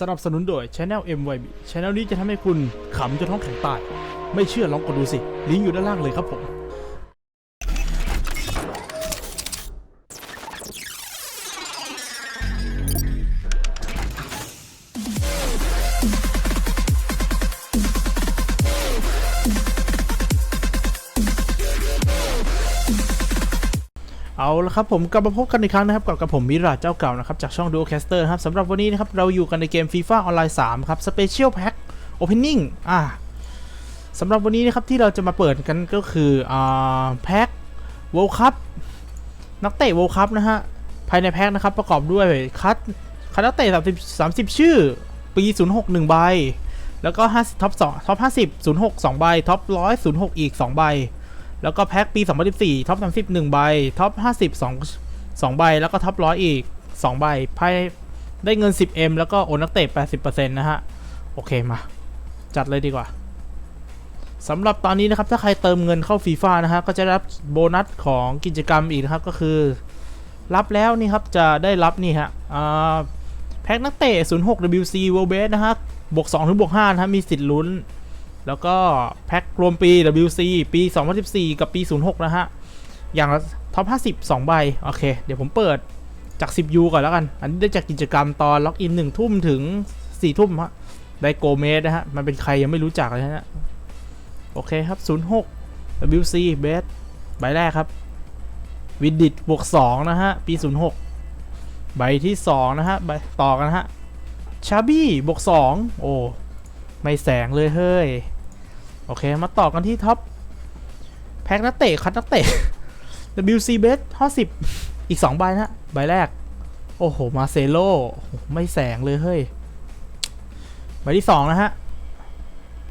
สนับสนุนโดย Channel MYB Channel นี้จะทำให้คุณขำจนท้องแข็งตาย ไม่เชื่อลองกดดูสิ ลิงก์อยู่ด้านล่างเลยครับผม เอาละครับผมกลับมาพบกันอีกครั้งนะครับกับกับผมมิราเจ้าเก่านะครับจากช่อง Duocaster นะครับสำหรับวันนี้นะครับเราอยู่กันในเกม FIFA Online 3 ครับ Special Pack Opening อ่าสำหรับวันนี้นะครับที่เราจะมาเปิดกันก็คืออ่าแพ็ค World Cup นักเตะ World Cup นะฮะ ภายในแพ็คนะครับประกอบด้วยคัดคัดนักเตะ30 30 ชื่อ ปี 06 1 ใบ แล้วก็ 50ท็อป2ท็อป50 06 2 ใบท็อป100 06 อีก 2 ใบ แล้วก็แพ็คปี 2014ท็อป30 1ใบท็อป50 2 2ใบแล้วก็ท็อป100อีก 2 ใบไพ่ได้เงิน 10M แล้วก็โอนนักเตะ 80%นะฮะ โอเคมา จัดเลยดีกว่าสำหรับตอนนี้นะครับ ถ้าใครเติมเงินเข้าฟีฟ่านะฮะก็จะรับโบนัสของกิจกรรมอีกนะครับ ก็คือ รับแล้วนี่ครับ จะได้รับนี่ฮะแพ็คนักเตะ 06 WC World Base นะฮะบวก2ถึงบวก5นะฮะมีสิทธิ์ลุ้น แล้วก็แพ็ครวมปี WC ปี 2014 กับปี 06 นะฮะ อย่างท็อป 50 2 ใบ โอเค เดี๋ยวผมเปิดจาก 10U ก่อนแล้วกัน อันนี้ได้จากกิจกรรมตอนล็อกอิน 1 ทุ่มถึง 4 ทุ่มฮะ ได้โกเมสนะฮะ มันเป็นใครยังไม่รู้จักเลยนะฮะ โอเคครับ 06 WC เบสใบแรกครับ วิดิตบวก 2 นะฮะ ปี 06 ใบที่ 2 นะฮะ ใบต่อกันนะฮะ ชาบี้บวก 2 โอ้ไม่แสงเลยเฮ้ย โอเค มาต่อกันที่ท็อป แพ็คนักเตะคัดนักเตะ WC Best 50อีก 2 ใบนะใบแรก โอ้โห มาเซโลไม่แสงเลยเฮ้ย ใบที่ 2 นะฮะ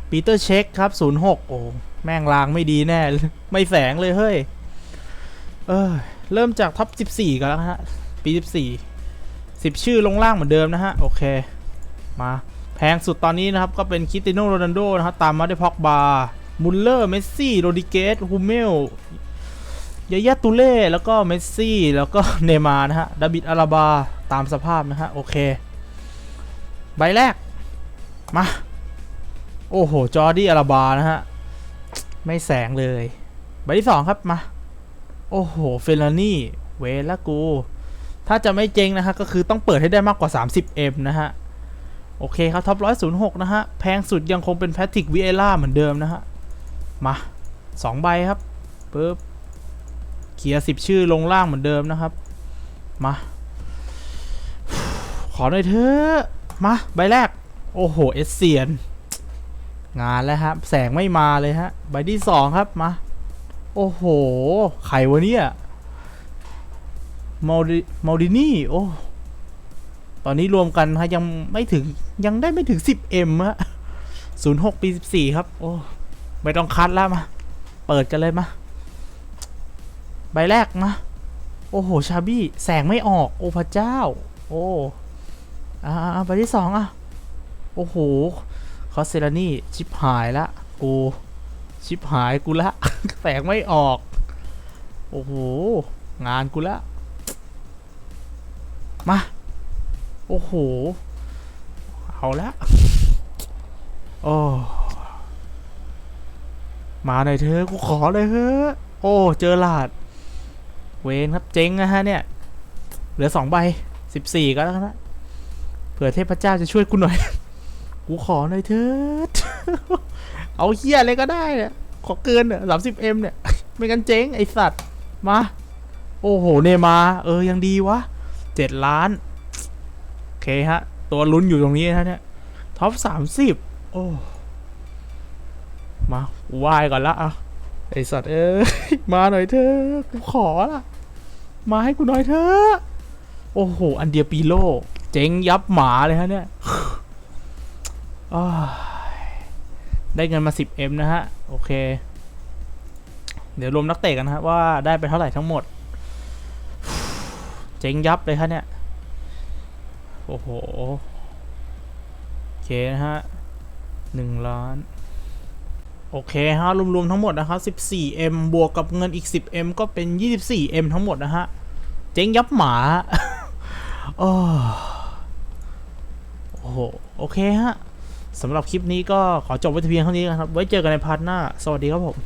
ปีเตอร์เช็คครับ 06 โอ้ แม่งลางไม่ดีแน่ ไม่แสงเลยเฮ้ย เออ เริ่มจากท็อป 14 กันแล้วนะฮะ ปี 14 10 ชื่อลงล่างเหมือนเดิมนะฮะ โอเค มา แพงสุดตอนนี้นะครับ ก็เป็นคริสติโนโรนัลโดนะครับ ตามมาด้วยพ็อกบามุลเลอร์ เมสซี่ โรดิเกสฮูเมลยายาตูเล่แล้วก็เมสซี่ แล้วก็เนมานะฮะดาบิดอาราบา ตามสภาพนะฮะ โอเค ใบแรก มา โอ้โห จอร์ดี้อาราบา นะฮะ ไม่แสงเลย ใบที่สองครับ มา โอ้โห เฟลานี่ เวละกู ถ้าจะไม่เจ๊งนะฮะ ก็คือต้องเปิดให้ได้มากกว่า 30M นะฮะ โอเคครับท็อปร้อยศูนย์หกนะฮะ แพงสุดยังคงเป็นแพทริกวิเอล่าเหมือนเดิมนะฮะ มาสองใบครับปึ๊บเขียสิบชื่อลงล่างเหมือนเดิมนะครับ มา ขอหน่อยเถอะมา ใบแรก โอ้โห เอสเซียน งานแล้วครับ แสงไม่มาเลยฮะ ใบที่สองครับ มา โอ้โห ไขวะเนี่ยมาดิมาดินี่ โอ้ ตอนนี้รวมกันฮะยังไม่ถึงยังได้ไม่ถึง 10M ฮะ06 ปี 14 ครับ โอ้ ไม่ต้องคัดแล้วมา เปิดกันเลยมา ใบแรกมา โอ้โห ชาบี้ แสงไม่ออก โอ้พระเจ้า โอ้ อ่าอ่าใบที่สองอะ โอ้โห คอสเซรานี่ ชิปหายละ กู ชิปหายกูละ แสงไม่ออก โอ้โห งานกูละ มา อ้โห เอาละโอ้มาหน่อยเธอกูขอเลยเถอโอ้เจอหลาด เวนครับเจ๊งนะฮะเนี่ย เหลือสองใบสิบสี่ก็แล้วนะเผื่อเทพเจ้าจะช่วยกูหน่อย กูขอหน่อยเถิดเอาเฮียอะไรก็ได้เนี่ยขอเกินเนี่ยสามสิบเอ็มเนี่ย ไม่กันเจ๊งไอสัตว์ มา โอ้โห เนมา เออ ยังดีวะเจ็ดล้าน เคฮะ ตัวลุ้นอยู่ตรงนี้นะเนี่ยท็อปสามสิบโอ้มากูไหวายก่อนละอะไอสัตว์เอ้ยมาหน่อยเถอะกูขอละมาให้กูหน่อยเถอะโอ้โห อันเดียปีโลเจ๊งยับหมาเลยฮะเนี่ยอ้ายได้เงินมา 10M นะฮะ โอเค เดี๋ยวรวมนักเตะกันนะฮะว่าได้ไปเท่าไหร่ทั้งหมด เจ๊งยับเลยฮะเนี่ย โอ้โห โอเคนะฮะหนึ่งล้าน โอเคฮะ รวม ๆ ทั้งหมดนะครับ 14M บวกกับเงินอีก 10M ก็เป็น 24M ทั้งหมดนะฮะ เจ๊งยับหมาโอ้โห โอเคฮะสำหรับคลิปนี้ก็ขอจบไว้เพียงเท่านี้นะครับ ไว้เจอกันในพาร์ทหน้า สวัสดีครับผม